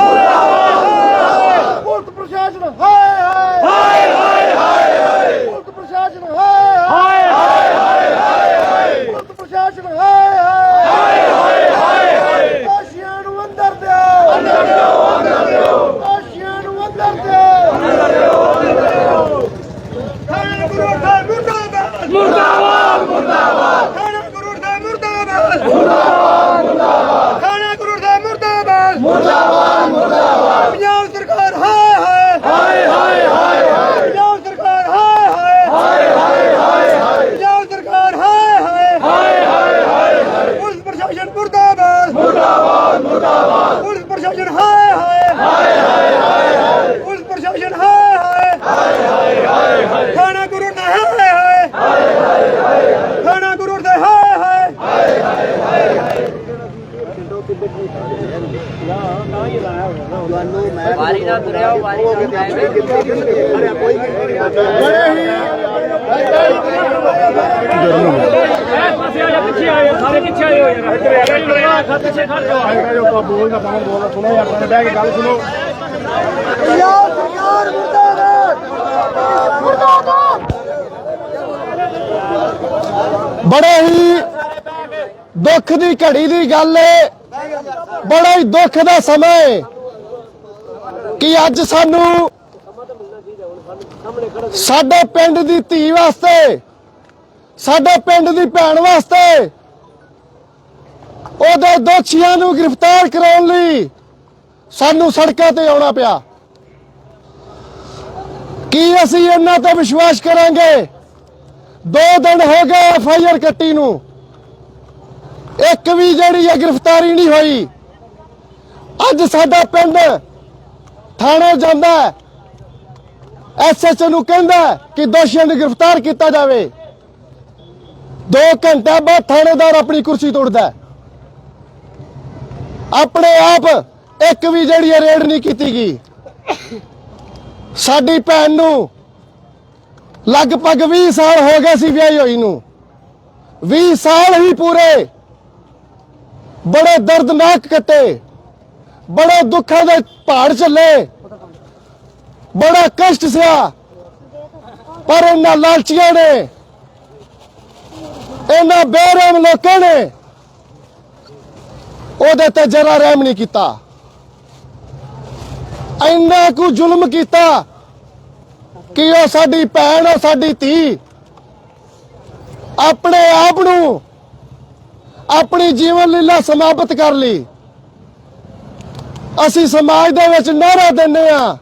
ਮੁਰਦਾਬਾਦ ਪੰਜਾਬ ਸਰਕਾਰ ਹਾਏ ਹਾਏ ਹਾਏ ਹਾਏ ਹਾਏ ਪੰਜਾਬ ਸਰਕਾਰ ਹਾਏ ਹਾਏ ਹਾਏ ਹਾਏ ਹਾਏ ਪੰਜਾਬ ਸਰਕਾਰ ਹਾਏ ਹਾਏ ਹਾਏ ਹਾਏ ਹਾਏ ਪੁਲਿਸ ਪ੍ਰਸ਼ਾਸਨ ਮੁਰਦਾਬਾਦ ਮੁਰਦਾਬਾਦ ਮੁਰਦਾਬਾਦ ਪੁਲਿਸ ਪ੍ਰਸ਼ਾਸਨ ਹਾਏ ਹਾਏ ਹਾਏ ਹਾਏ ਹਾਏ ਪੁਲਿਸ ਪ੍ਰਸ਼ਾਸਨ ਹਾਏ ਹਾਏ ਹਾਏ ਹਾਏ ਹਾਏ ਥਾਣਾ ਗੁਰੂ ਨਾ ਹਾਏ ਹਾਏ ਹਾਏ ਹਾਏ ਥਾਣਾ ਗੁਰੂ ਦੇ ਹਾਏ ਹਾਏ ਵਾਰੀ ਨਾਲ ਤੁਰਿਆ, ਵਾਰੀ ਨਾਲ ਪਾਸੇ ਆ ਜਾ ਪਿੱਛੇ ਆ ਸਾਰੇ ਪਿੱਛੇ ਆਏ ਹੋ ਯਾਰ ਇੱਧਰ ਆ ਜਾ ਪਿੱਛੇ ਖੜ ਜਾ ਪੰਜਾਬ ਸਰਕਾਰ ਮੁਰਦਾਬਾਦ ਬੜੇ ਹੀ ਦੁੱਖ ਦੀ ਘੜੀ ਦੀ ਗੱਲ ਏ। ਬੜਾ ਹੀ ਦੁੱਖ ਦਾ ਸਮਾਂ ਏ ਕਿ ਅੱਜ ਸਾਨੂੰ ਸਾਡੇ ਪਿੰਡ ਦੀ ਧੀ ਵਾਸਤੇ, ਸਾਡੇ ਪਿੰਡ ਦੀ ਭੈਣ ਵਾਸਤੇ ਉਹਦੇ ਦੋਸ਼ੀਆਂ ਨੂੰ ਗ੍ਰਿਫਤਾਰ ਕਰਾਉਣ ਲਈ ਸਾਨੂੰ ਸੜਕਾਂ ਤੇ ਆਉਣਾ ਪਿਆ। ਕੀ ਅਸੀਂ ਇਹਨਾਂ ਤੇ ਵਿਸ਼ਵਾਸ ਕਰਾਂਗੇ? ਦੋ ਦਿਨ ਹੋ ਗਏ ਐਫ ਆਈ ਆਰ ਕੱਟੀ ਨੂੰ। ਇੱਕ ਵੀ ਜਿਹੜੀ ਹੈ ਗ੍ਰਿਫਤਾਰੀ ਨਹੀਂ ਹੋਈ ਅੱਜ ਸਾਡਾ ਪਿੰਡ ਥਾਣੇ ਜਾਂਦਾ ਐਸਐਚਓ ਨੂੰ ਕਹਿੰਦਾ ਕਿ ਦੋਸ਼ੀਆਂ ਨੂੰ ਗ੍ਰਿਫਤਾਰ ਕੀਤਾ ਜਾਵੇ। 2 ਘੰਟੇ ਬਾਅਦ ਥਾਣੇਦਾਰ ਆਪਣੀ ਕੁਰਸੀ ਤੋੜਦਾ ਆਪਣੇ ਆਪ ਇੱਕ ਵੀ ਜਿਹੜੀ ਹੈ ਰੇਡ ਨਹੀਂ ਕੀਤੀ ਗਈ। ਸਾਡੀ ਭੈਣ ਨੂੰ ਲਗਭਗ 20 ਸਾਲ ਹੋ ਗਏ ਸੀ ਵਿਆਹੀ ਹੋਈ ਨੂੰ। 20 ਸਾਲ ਹੀ ਪੂਰੇ ਬੜੇ ਦਰਦਨਾਕ ਕੱਟੇ। ਬੜੇ ਦੁੱਖਾਂ ਦੇ ਪਹਾੜ ਚੱਲੇ। ਬੜਾ ਕਸ਼ਟ ਸਿਆ ਪਰ ਇਹਨਾਂ ਲਾਲਚੀਆਂ ਨੇ, ਇਹਨਾਂ ਬੇਰਹਿਮ ਲੋਕਾਂ ਨੇ ਉਹਦੇ ਤੇ ਜਰਾ ਰਹਿਮ ਨਹੀਂ ਕੀਤਾ। ਇੰਨਾ ਕੁ ਜ਼ੁਲਮ ਕੀਤਾ ਕਿ ਉਹ ਸਾਡੀ ਭੈਣ ਉਹ ਸਾਡੀ ਧੀ ਆਪਣੇ ਆਪ ਨੂੰ ਆਪਣੀ ਜੀਵਨ ਲੀਲਾ ਸਮਾਪਤ ਕਰ ਲਈ। ਅਸੀਂ ਸਮਾਜ ਦੇ ਵਿੱਚ ਨਾਰਾ ਦਿੰਦੇ ਆ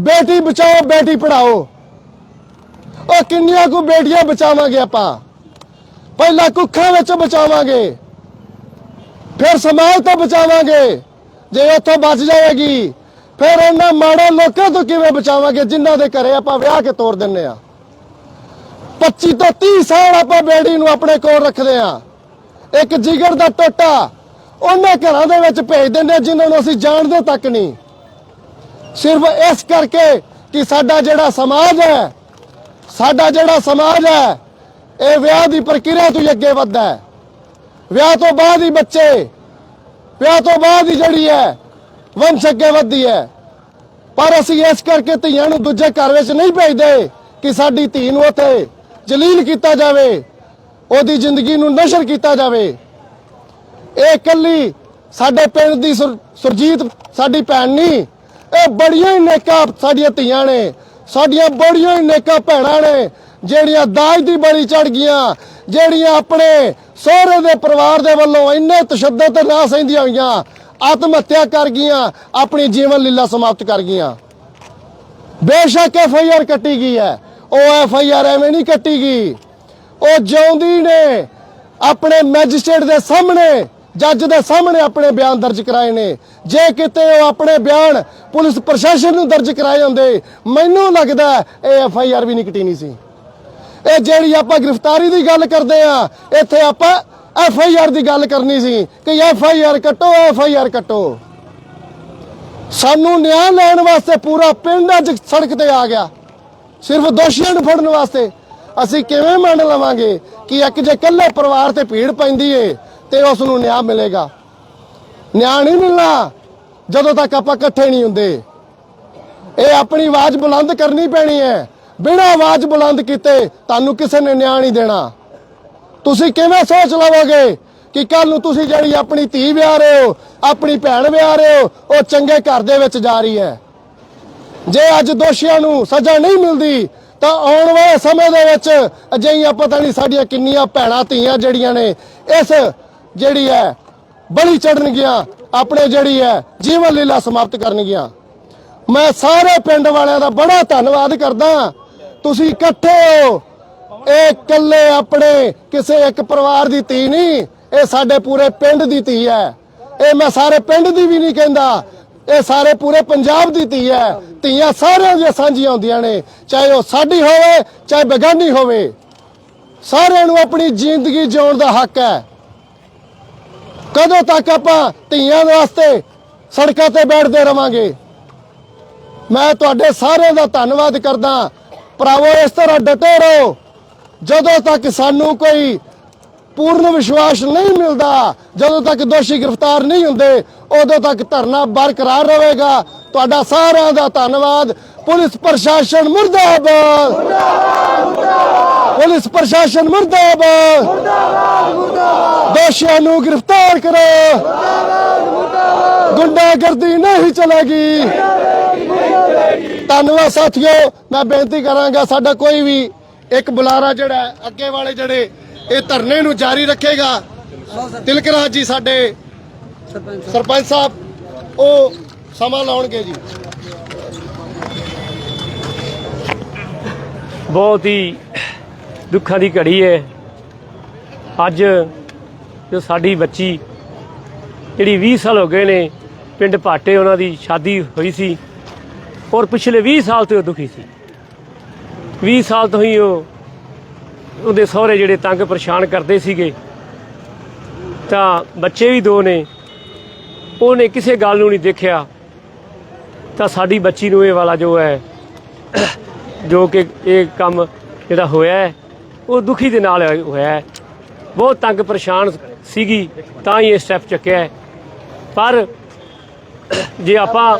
ਬੇਟੀ ਬਚਾਓ, ਬੇਟੀ ਪੜਾਓ ਉਹ ਕਿੰਨੀਆਂ ਕੁ ਬੇਟੀਆਂ ਬਚਾਵਾਂਗੇ ਆਪਾਂ? ਪਹਿਲਾਂ ਕੁੱਖਾਂ ਵਿੱਚ ਬਚਾਵਾਂਗੇ। ਫਿਰ ਸਮਾਜ ਤੋਂ ਬਚਾਵਾਂਗੇ। ਜੇ ਉੱਥੋਂ ਬਚ ਜਾਏਗੀ, ਫਿਰ ਉਹਨਾਂ ਮਾੜੇ ਲੋਕਾਂ ਤੋਂ ਕਿਵੇਂ ਬਚਾਵਾਂਗੇ, ਜਿਨ੍ਹਾਂ ਦੇ ਘਰੇ ਆਪਾਂ ਵਿਆਹ ਕੇ ਤੋਰ ਦਿੰਨੇ ਆ 25 ਤੋਂ 30 ਸਾਲ ਆਪਾਂ ਬੇੜੀ ਨੂੰ ਆਪਣੇ ਕੋਲ ਰੱਖਦੇ ਆ ਇੱਕ ਜਿਗਰ ਦਾ ਟੋਟਾ ਉਹਨਾਂ ਘਰਾਂ ਦੇ ਵਿੱਚ ਭੇਜ ਦਿੰਦੇ ਆ, ਜਿਨ੍ਹਾਂ ਨੂੰ ਅਸੀਂ ਜਾਣਦੇ ਤੱਕ ਨਹੀਂ। ਸਿਰਫ ਇਸ ਕਰਕੇ ਕਿ ਸਾਡਾ ਜਿਹੜਾ ਸਮਾਜ ਹੈ, ਸਾਡਾ ਜਿਹੜਾ ਸਮਾਜ ਹੈ, ਇਹ ਵਿਆਹ ਦੀ ਪ੍ਰਕਿਰਿਆ ਤੋਂ ਹੀ ਅੱਗੇ ਵੱਧਦਾ ਹੈ। ਵਿਆਹ ਤੋਂ ਬਾਅਦ ਹੀ ਬੱਚੇ, ਵਿਆਹ ਤੋਂ ਬਾਅਦ ਹੀ ਜਿਹੜੀ ਹੈ, ਵੰਸ਼ ਅੱਗੇ ਵੱਧਦੀ ਹੈ। ਪਰ ਅਸੀਂ ਇਸ ਕਰਕੇ ਧੀਆਂ ਨੂੰ ਦੂਜੇ ਘਰ ਵਿੱਚ ਨਹੀਂ ਭੇਜਦੇ ਕਿ ਸਾਡੀ ਧੀ ਨੂੰ ਉੱਥੇ ਜਲੀਲ ਕੀਤਾ ਜਾਵੇ, ਉਹਦੀ ਜ਼ਿੰਦਗੀ ਨੂੰ ਨਸ਼ਰ ਕੀਤਾ ਜਾਵੇ। ਇਹ ਇਕੱਲੀ ਸਾਡੇ ਪਿੰਡ ਦੀ ਸੁਰ- ਸੁਰਜੀਤ, ਸਾਡੀ ਭੈਣ ਨਹੀਂ। ਇਹ ਬੜੀਆਂ ਹੀ ਨੇਕਾਂ ਸਾਡੀਆਂ ਧੀਆਂ ਨੇ। ਸਾਡੀਆਂ ਬੜੀਆਂ ਹੀ ਨੇਕਾਂ ਭੈਣਾਂ ਨੇ, ਜਿਹੜੀਆਂ ਦਾਜ ਦੀ ਬਲੀ ਚੜ ਗਈਆਂ, ਜਿਹੜੀਆਂ ਆਪਣੇ ਸਹੁਰੇ ਦੇ ਪਰਿਵਾਰ ਦੇ ਵੱਲੋਂ ਇੰਨੇ ਤਸ਼ੱਦਦ ਤੇ ਨਾ ਸਹਿੰਦੀਆਂ ਹੋਈਆਂ, ਆਤਮ ਹੱਤਿਆ ਕਰ ਗਈਆਂ, ਆਪਣੀ ਜੀਵਨ ਲੀਲਾ ਸਮਾਪਤ ਕਰ ਗਈਆਂ। ਬੇਸ਼ੱਕ ਐਫ ਆਈ ਆਰ ਕੱਟੀ ਗਈ ਹੈ। ਉਹ ਐਫ ਆਈ ਆਰ ਐਵੇਂ ਨਹੀਂ ਕੱਟੀ ਗਈ। ਉਹ ਜਿਉਂਦੀ ਨੇ, ਆਪਣੇ ਮੈਜਿਸਟ੍ਰੇਟ ਦੇ ਸਾਹਮਣੇ ਜੱਜ ਦੇ ਸਾਹਮਣੇ ਆਪਣੇ ਬਿਆਨ ਦਰਜ ਕਰਾਏ ਨੇ। ਜੇ ਕਿਤੇ ਉਹ ਆਪਣੇ ਬਿਆਨ ਪੁਲਿਸ ਪ੍ਰਸ਼ਾਸਨ ਨੂੰ ਦਰਜ ਕਰਾਏ ਹੁੰਦੇ, ਮੈਨੂੰ ਲੱਗਦਾ ਇਹ ਐਫ ਆਈ ਆਰ ਵੀ ਨਹੀਂ ਕਟੀਨੀ ਸੀ। ਇਹ ਜਿਹੜੀ ਆਪਾਂ ਗ੍ਰਿਫਤਾਰੀ ਦੀ ਗੱਲ ਕਰਦੇ ਆ, ਇੱਥੇ ਆਪਾਂ ਐਫ ਆਈ ਆਰ ਦੀ ਗੱਲ ਕਰਨੀ ਸੀ ਕਿ ਐਫ ਆਈ ਆਰ ਕੱਟੋ ਐਫ ਆਈ ਆਰ ਕੱਟੋ। ਸਾਨੂੰ ਨਿਆਂ ਲੈਣ ਵਾਸਤੇ ਪੂਰਾ ਪਿੰਡ ਅੱਜ ਸੜਕ ਤੇ ਆ ਗਿਆ। ਸਿਰਫ ਦੋਸ਼ੀਆਂ ਨੂੰ ਫੜਨ ਵਾਸਤੇ। ਅਸੀਂ ਕਿਵੇਂ ਮੰਨ ਲਵਾਂਗੇ ਕਿ ਇੱਕ ਜੇ ਇਕੱਲੇ ਪਰਿਵਾਰ ਤੇ ਭੀੜ ਪੈਂਦੀ ਏ ਤੇ ਉਸ ਨੂੰ ਨਿਆਂ ਮਿਲੇਗਾ। ਨਿਆਂ ਨਹੀਂ ਮਿਲਣਾ, ਜਦੋਂ ਤੱਕ ਆਪਾਂ ਇਕੱਠੇ ਨਹੀਂ ਹੁੰਦੇ। ਇਹ ਆਪਣੀ ਆਵਾਜ਼ ਬੁਲੰਦ ਕਰਨੀ ਪੈਣੀ ਹੈ। ਬਿਨਾਂ ਆਵਾਜ਼ ਬੁਲੰਦ ਕੀਤੇ ਤੁਹਾਨੂੰ ਕਿਸੇ ਨੇ ਨਿਆਂ ਨਹੀਂ ਦੇਣਾ। ਤੁਸੀਂ ਕਿਵੇਂ ਸੋਚ ਲਵੋਗੇ ਕਿ ਕੱਲ ਨੂੰ ਤੁਸੀਂ ਜਿਹੜੀ ਆਪਣੀ ਧੀ ਵਿਆਹ ਰਹੇ ਹੋ, ਆਪਣੀ ਭੈਣ ਵਿਆਹ ਰਹੇ ਹੋ, ਉਹ ਚੰਗੇ ਘਰ ਦੇ ਵਿੱਚ ਜਾ ਰਹੀ ਹੈ। ਜੇ ਅੱਜ ਦੋਸ਼ੀਆਂ ਨੂੰ ਸਜ਼ਾ ਨਹੀਂ ਮਿਲਦੀ, ਤਾਂ ਆਉਣ ਵਾਲੇ ਸਮੇਂ ਦੇ ਵਿੱਚ ਅਜਿਹੀਆਂ ਪਤਾ ਨਹੀਂ ਸਾਡੀਆਂ ਕਿੰਨੀਆਂ ਭੈਣਾਂ ਧੀਆਂ ਜਿਹੜੀਆਂ ਨੇ, ਇਸ ਜਿਹੜੀ ਹੈ, ਬਲੀ ਚੜਨਗੀਆਂ ਆਪਣੇ ਜਿਹੜੀ ਹੈ, ਜੀਵਨ ਲੀਲਾ ਸਮਾਪਤ ਕਰਨਗੀਆਂ। ਮੈਂ ਸਾਰੇ ਪਿੰਡ ਵਾਲਿਆਂ ਦਾ ਬੜਾ ਧੰਨਵਾਦ ਕਰਦਾ ਤੁਸੀਂ ਇਕੱਠੇ ਹੋ। ਇਹ ਇਕੱਲੇ ਆਪਣੇ ਕਿਸੇ ਇੱਕ ਪਰਿਵਾਰ ਦੀ ਧੀ ਨਹੀਂ, ਇਹ ਸਾਡੇ ਪੂਰੇ ਪਿੰਡ ਦੀ ਧੀ ਹੈ। ਇਹ ਮੈਂ ਸਾਰੇ ਪਿੰਡ ਦੀ ਵੀ ਨਹੀਂ ਕਹਿੰਦਾ, ਇਹ ਸਾਰੇ ਪੂਰੇ ਪੰਜਾਬ ਦੀ ਧੀ ਹੈ। ਧੀਆਂ ਸਾਰਿਆਂ ਦੀਆਂ ਸਾਂਝੀਆਂ ਹੁੰਦੀਆਂ ਨੇ, ਚਾਹੇ ਉਹ ਸਾਡੀ ਹੋਵੇ, ਚਾਹੇ ਬੇਗਾਨੀ ਹੋਵੇ। ਸਾਰਿਆਂ ਨੂੰ ਆਪਣੀ ਜ਼ਿੰਦਗੀ ਜਿਉਣ ਦਾ ਹੱਕ ਹੈ। ਕਦੋਂ ਤੱਕ ਆਪਾਂ ਧੀਆਂ ਵਾਸਤੇ ਸੜਕਾਂ ਤੇ ਬੈਠਦੇ ਰਵਾਂਗੇ? ਮੈਂ ਤੁਹਾਡੇ ਸਾਰਿਆਂ ਦਾ ਧੰਨਵਾਦ ਕਰਦਾ। ਭਰਾਵੋ, ਇਸ ਤਰ੍ਹਾਂ ਡਟੇ ਰਹੋ। ਜਦੋਂ ਤੱਕ ਸਾਨੂੰ ਕੋਈ ਪੂਰਨ ਵਿਸ਼ਵਾਸ ਨਹੀਂ ਮਿਲਦਾ, ਜਦੋਂ ਤੱਕ ਦੋਸ਼ੀ ਗ੍ਰਿਫਤਾਰ ਨਹੀਂ ਹੁੰਦੇ, ਉਦੋਂ ਤੱਕ ਧਰਨਾ ਬਰਕਰਾਰ ਰਹੇਗਾ। ਤੁਹਾਡਾ ਸਾਰਿਆਂ ਦਾ ਧੰਨਵਾਦ। ਪੁਲਿਸ ਪ੍ਰਸ਼ਾਸਨ ਮੁਰਦਾਬਾਦ। ਪੁਲਿਸ ਪ੍ਰਸ਼ਾਸਨ ਮੁਰਦਾਬਾਦ। ਦੋਸ਼ੀਆਂ ਨੂੰ ਗ੍ਰਿਫਤਾਰ ਕਰੋ। ਗੁੰਡਾਗਰਦੀ ਨਹੀਂ ਚਲੇਗੀ। ਧੰਨਵਾਦ ਸਾਥੀਓ ਮੈਂ ਬੇਨਤੀ ਕਰਾਂਗਾ ਸਾਡਾ ਕੋਈ ਵੀ ਇੱਕ ਬੁਲਾਰਾ ਜਿਹੜਾ ਅੱਗੇ ਵਾਲੇ ਜਿਹੜੇ ਇਹ ਧਰਨੇ ਨੂੰ ਜਾਰੀ ਰੱਖੇਗਾ। ਤਿਲਕਰਾਜ ਜੀ ਸਾਡੇ ਸਰਪੰਚ ਸਾਹਿਬ ਉਹ ਸਮਾਂ ਲਾਉਣਗੇ ਜੀ। ਬਹੁਤ ਹੀ ਦੁੱਖਾਂ ਦੀ ਘੜੀ ਹੈ ਅੱਜ ਜੋ ਸਾਡੀ ਬੱਚੀ ਜਿਹੜੀ 20 ਸਾਲ ਹੋ ਗਏ ਨੇ ਪਿੰਡ ਭਾਟੇ ਉਹਨਾਂ ਦੀ ਸ਼ਾਦੀ ਹੋਈ ਸੀ ਔਰ ਪਿਛਲੇ 20 ਸਾਲ ਤੋਂ ਉਹ ਦੁਖੀ ਸੀ। 20 ਸਾਲ ਤੋਂ ਹੀ ਉਹ ਉਹਦੇ ਸਹੁਰੇ ਜਿਹੜੇ ਤੰਗ ਪਰੇਸ਼ਾਨ ਕਰਦੇ ਸੀਗੇ ਤਾਂ ਬੱਚੇ ਵੀ ਦੋ ਨੇ ਉਹਨੇ ਕਿਸੇ ਗੱਲ ਨੂੰ ਨਹੀਂ ਦੇਖਿਆ। ਤਾਂ ਸਾਡੀ ਬੱਚੀ ਨੂੰ ਇਹ ਵਾਲਾ ਜੋ ਹੈ ਜੋ ਕਿ ਇਹ ਕੰਮ ਜਿਹੜਾ ਹੋਇਆ ਹੈ, ਉਹ ਦੁਖੀ ਦੇ ਨਾਲ ਹੋਇਆ ਬਹੁਤ ਤੰਗ ਪਰੇਸ਼ਾਨ ਸੀਗੀ, ਤਾਂ ਹੀ ਇਹ ਸਟੈਪ ਚੱਕਿਆ ਪਰ ਜੇ ਆਪਾਂ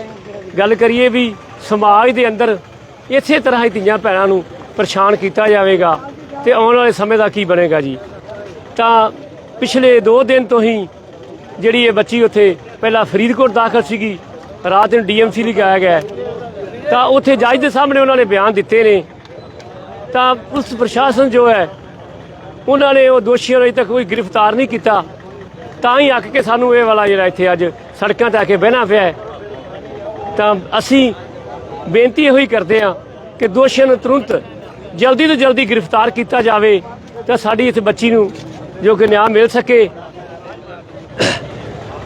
ਗੱਲ ਕਰੀਏ ਵੀ ਸਮਾਜ ਦੇ ਅੰਦਰ ਇਸੇ ਤਰ੍ਹਾਂ ਹੀ ਧੀਆਂ ਭੈਣਾਂ ਨੂੰ ਪਰੇਸ਼ਾਨ ਕੀਤਾ ਜਾਵੇਗਾ ਤੇ ਆਉਣ ਵਾਲੇ ਸਮੇਂ ਦਾ ਕੀ ਬਣੇਗਾ ਜੀ? ਤਾਂ ਪਿਛਲੇ 2 ਦਿਨ ਤੋਂ ਹੀ ਜਿਹੜੀ ਇਹ ਬੱਚੀ ਉੱਥੇ ਪਹਿਲਾਂ ਫਰੀਦਕੋਟ ਦਾਖਲ ਸੀਗੀ, ਰਾਤ ਨੂੰ ਡੀਐਮਸੀ ਲਿਖਾਇਆ ਗਿਆ ਹੈ। ਤਾਂ ਉੱਥੇ ਜੱਜ ਦੇ ਸਾਹਮਣੇ ਉਹਨਾਂ ਨੇ ਬਿਆਨ ਦਿੱਤੇ ਨੇ ਤਾਂ ਪੁਲਿਸ ਪ੍ਰਸ਼ਾਸਨ ਜੋ ਹੈ, ਉਹਨਾਂ ਨੇ ਉਹ ਦੋਸ਼ੀਆਂ ਨੂੰ ਅਜੇ ਤੱਕ ਕੋਈ ਗ੍ਰਿਫਤਾਰ ਨਹੀਂ ਕੀਤਾ। ਤਾਂ ਹੀ ਅੱਕ ਕੇ ਸਾਨੂੰ ਇਹ ਵਾਲਾ ਜਿਹੜਾ ਇੱਥੇ ਅੱਜ ਸੜਕਾਂ ਤੇ ਆ ਕੇ ਬਹਿਣਾ ਪਿਆ ਹੈ। ਤਾਂ ਅਸੀਂ ਬੇਨਤੀ ਇਹੋ ਹੀ ਕਰਦੇ ਹਾਂ ਕਿ ਦੋਸ਼ੀਆਂ ਨੂੰ ਤੁਰੰਤ ਜਲਦੀ ਤੋਂ ਜਲਦੀ ਗ੍ਰਿਫਤਾਰ ਕੀਤਾ ਜਾਵੇ, ਤਾਂ ਸਾਡੀ ਇਸ ਬੱਚੀ ਨੂੰ ਜੋ ਕਿ ਨਿਆਂ ਮਿਲ ਸਕੇ।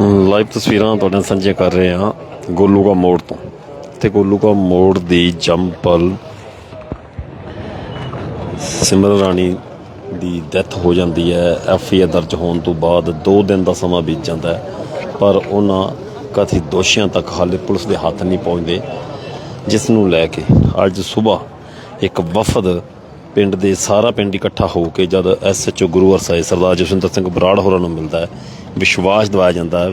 ਲਾਈਵ ਤਸਵੀਰਾਂ ਤੁਹਾਡੇ ਨਾਲ ਸਾਂਝੀਆਂ ਕਰ ਰਹੇ ਹਾਂ ਗੋਲੂ ਕਾ ਮੋੜ ਤੋਂ। ਤੇ ਗੋਲੂ ਕਾ ਮੋੜ ਦੀ ਜੰਪਲ ਸਿਮਰਨ ਰਾਣੀ ਦੀ ਡੈਥ ਹੋ ਜਾਂਦੀ ਹੈ। ਐਫ ਆਈ ਆਰ ਦਰਜ ਹੋਣ ਤੋਂ ਬਾਅਦ 2 ਦਿਨ ਦਾ ਸਮਾਂ ਬੀਤ ਜਾਂਦਾ ਹੈ, ਪਰ ਉਹਨਾਂ ਕਥਿਤ ਦੋਸ਼ੀਆਂ ਤੱਕ ਹਾਲੇ ਪੁਲਿਸ ਦੇ ਹੱਥ ਨਹੀਂ ਪਹੁੰਚਦੇ, ਜਿਸ ਨੂੰ ਲੈ ਕੇ ਅੱਜ ਸਵੇਰ ਇੱਕ ਵਫਦ ਪਿੰਡ ਦੇ ਸਾਰਾ ਪਿੰਡ ਇਕੱਠਾ ਹੋ ਕੇ ਜਦ ਐਸਐਚਓ ਗੁਰੂ ਹਰਸਾਏ ਸਰਦਾਰ ਜਸਵਿੰਦਰ ਸਿੰਘ ਬਰਾੜ ਹੋਰਾਂ ਨੂੰ ਮਿਲਦਾ ਹੈ, ਵਿਸ਼ਵਾਸ ਦਿਵਾਇਆ ਜਾਂਦਾ ਹੈ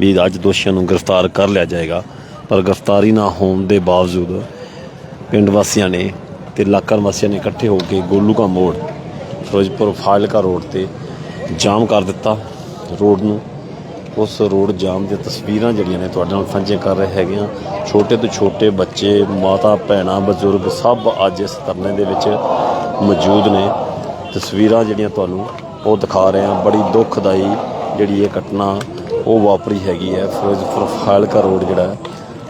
ਵੀ ਅੱਜ ਦੋਸ਼ੀਆਂ ਨੂੰ ਗ੍ਰਿਫਤਾਰ ਕਰ ਲਿਆ ਜਾਏਗਾ। ਪਰ ਗ੍ਰਿਫਤਾਰੀ ਨਾ ਹੋਣ ਦੇ ਬਾਵਜੂਦ ਪਿੰਡ ਵਾਸੀਆਂ ਨੇ ਤੇ ਇਲਾਕਾ ਵਾਸੀਆਂ ਨੇ ਇਕੱਠੇ ਹੋ ਕੇ ਗੋਲੂ ਕਾ ਮੋੜ, ਫਿਰੋਜ਼ਪੁਰ ਫਾਜ਼ਿਲਕਾ ਰੋਡ ਤੇ ਜਾਮ ਕਰ ਦਿੱਤਾ ਰੋਡ ਨੂੰ। ਉਸ ਰੋਡ ਜਾਮ ਦੀਆਂ ਤਸਵੀਰਾਂ ਜਿਹੜੀਆਂ ਨੇ ਤੁਹਾਡੇ ਨਾਲ ਸਾਂਝੇ ਕਰ ਰਹੇ ਹੈਗੇ ਆ ਛੋਟੇ ਤੋਂ ਛੋਟੇ ਬੱਚੇ, ਮਾਤਾ, ਭੈਣਾਂ, ਬਜ਼ੁਰਗ ਸਭ ਅੱਜ ਇਸ ਧਰਨੇ ਦੇ ਵਿੱਚ ਮੌਜੂਦ ਨੇ। ਤਸਵੀਰਾਂ ਜਿਹੜੀਆਂ ਤੁਹਾਨੂੰ ਉਹ ਦਿਖਾ ਰਹੇ ਹਾਂ। ਬੜੀ ਦੁੱਖਦਾਈ ਜਿਹੜੀ ਇਹ ਘਟਨਾ ਉਹ ਵਾਪਰੀ ਹੈਗੀ ਹੈ। ਫਿਰੋਜ਼ਪੁਰ ਫਾਜ਼ਿਲਕਾ ਰੋਡ ਜਿਹੜਾ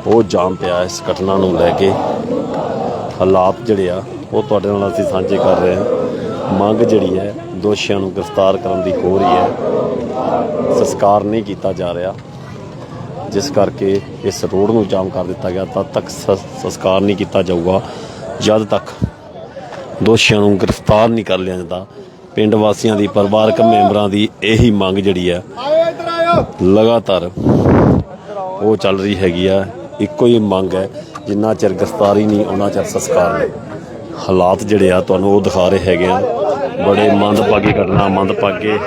ਉਹ ਜਾਮ ਪਿਆ ਇਸ ਘਟਨਾ ਨੂੰ ਲੈ ਕੇ। ਹਾਲਾਤ ਜਿਹੜੇ ਆ, ਉਹ ਤੁਹਾਡੇ ਨਾਲ ਅਸੀਂ ਸਾਂਝੇ ਕਰ ਰਹੇ ਹਾਂ। ਮੰਗ ਜਿਹੜੀ ਹੈ, ਦੋਸ਼ੀਆਂ ਨੂੰ ਗ੍ਰਿਫਤਾਰ ਕਰਨ ਦੀ ਹੋ ਰਹੀ ਹੈ। ਸੰਸਕਾਰ ਨਹੀਂ ਕੀਤਾ ਜਾ ਰਿਹਾ। ਜਿਸ ਕਰਕੇ ਇਸ ਰੋਡ ਨੂੰ ਜਾਮ ਕਰ ਦਿੱਤਾ ਗਿਆ। ਤਦ ਤੱਕ ਸ- ਸੰਸਕਾਰ ਨਹੀਂ ਕੀਤਾ ਜਾਊਗਾ। ਜਦ ਤੱਕ ਦੋਸ਼ੀਆਂ ਨੂੰ ਗ੍ਰਿਫਤਾਰ ਨਹੀਂ ਕਰ ਲਿਆ ਜਾਂਦਾ। ਪਿੰਡ ਵਾਸੀਆਂ ਦੀ ਪਰਿਵਾਰਕ ਮੈਂਬਰਾਂ ਦੀ ਇਹੀ ਮੰਗ ਜਿਹੜੀ ਹੈ ਲਗਾਤਾਰ ਉਹ ਚੱਲ ਰਹੀ ਹੈਗੀ ਆ। ਇੱਕੋ ਹੀ ਮੰਗ ਹੈ ਜਿੰਨਾ ਚਿਰ ਗ੍ਰਿਫਤਾਰੀ ਨਹੀਂ ਉਹਨਾਂ ਚਿਰ ਸੰਸਕਾਰ ਨਹੀਂ। ਹਾਲਾਤ ਜਿਹੜੇ ਆ ਤੁਹਾਨੂੰ ਉਹ ਦਿਖਾ ਰਹੇ ਹੈਗੇ ਆ। ਬੜੇ ਮੰਦਭਾਗੀ ਘਟਨਾ ਮੰਦਭਾਗੇ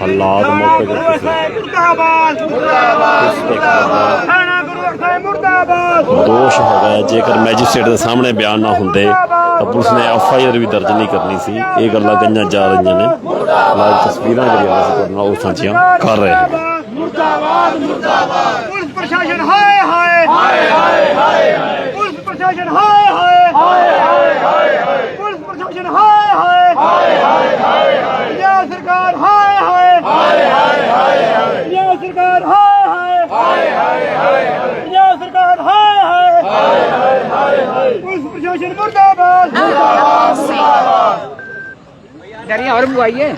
ਹਾਲਾਤ ਮੌਕੇ ਤੁਸੀਂ ਮੁਰਦਾਬਾਦ ਮੁਰਦਾਬਾਦ ਇਸ ਪ੍ਰਕਾਰ ਦਾ ਥਾਣਾ ਗੁਰੂ ਅਰਜਨ ਸਾਹਿਬ ਮੁਰਦਾਬਾਦ ਦੋਸ਼ ਹੈਗਾ। ਜੇਕਰ ਮੈਜਿਸਟ੍ਰੇਟ ਦੇ ਸਾਹਮਣੇ ਬਿਆਨ ਨਾ ਹੁੰਦੇ ਤਾਂ ਪੁਲਿਸ ਨੇ ਐਫ ਆਈ ਆਰ ਵੀ ਦਰਜ ਨਹੀਂ ਕਰਨੀ ਸੀ। ਇਹ ਗੱਲਾਂ ਕਈਆਂ ਜਾ ਰਹੀਆਂ ਨੇ। ਲਾਈਵ ਤਸਵੀਰਾਂ ਜਿਹੜੀਆਂ ਅਸੀਂ ਤੁਹਾਡੇ ਨਾਲ ਉਹ ਸਾਂਝੀਆਂ ਕਰ ਰਹੇ ਹਾਂ। ਮੁਰਦਾਬਾਦ ਮੁਰਦਾਬਾਦ। ਪੁਲਿਸ ਪ੍ਰਸ਼ਾਸਨ ਹਾਏ ਹਾਏ। ਹਾਏ ਹਾਏ ਹਾਏ ਪੁਲਿਸ ਪ੍ਰਸ਼ਾਸਨ ਹਾਏ ਹਾਏ। ਹਾਏ ਹਾਏ ਹਾਏ ਪੁਲਿਸ ਪ੍ਰਸ਼ਾਸਨ ਹਾਏ ਹਾਏ। ਹਾਏ ਹਾਏ ਹਾਏ ਪੰਜਾਬ ਸਰਕਾਰ ਹਾਏ ਹਾਏ। ਹਾਏ ਹਾਏ ਹਾਏ ਪੰਜਾਬ ਸਰਕਾਰ ਹਾਏ ਹਾਏ ਹਾਏ ਹਾਏ ਹਾਏ। ਸਰਕਾਰ ਹਾਏ ਹਾਏ। ਹਾਏ ਹਾਏ ਹਾਏ। ਹਾਏ ਪੁਲਿਸ ਪ੍ਰਸ਼ਾਸਨ ਮੁਰਦਾਬਾਦ ਮੁਰਦਾਬਾਦ। ਮੁਰਦਾਬਾਦ ਡਰੀ ਹੋਰ ਬੁਆਈਏ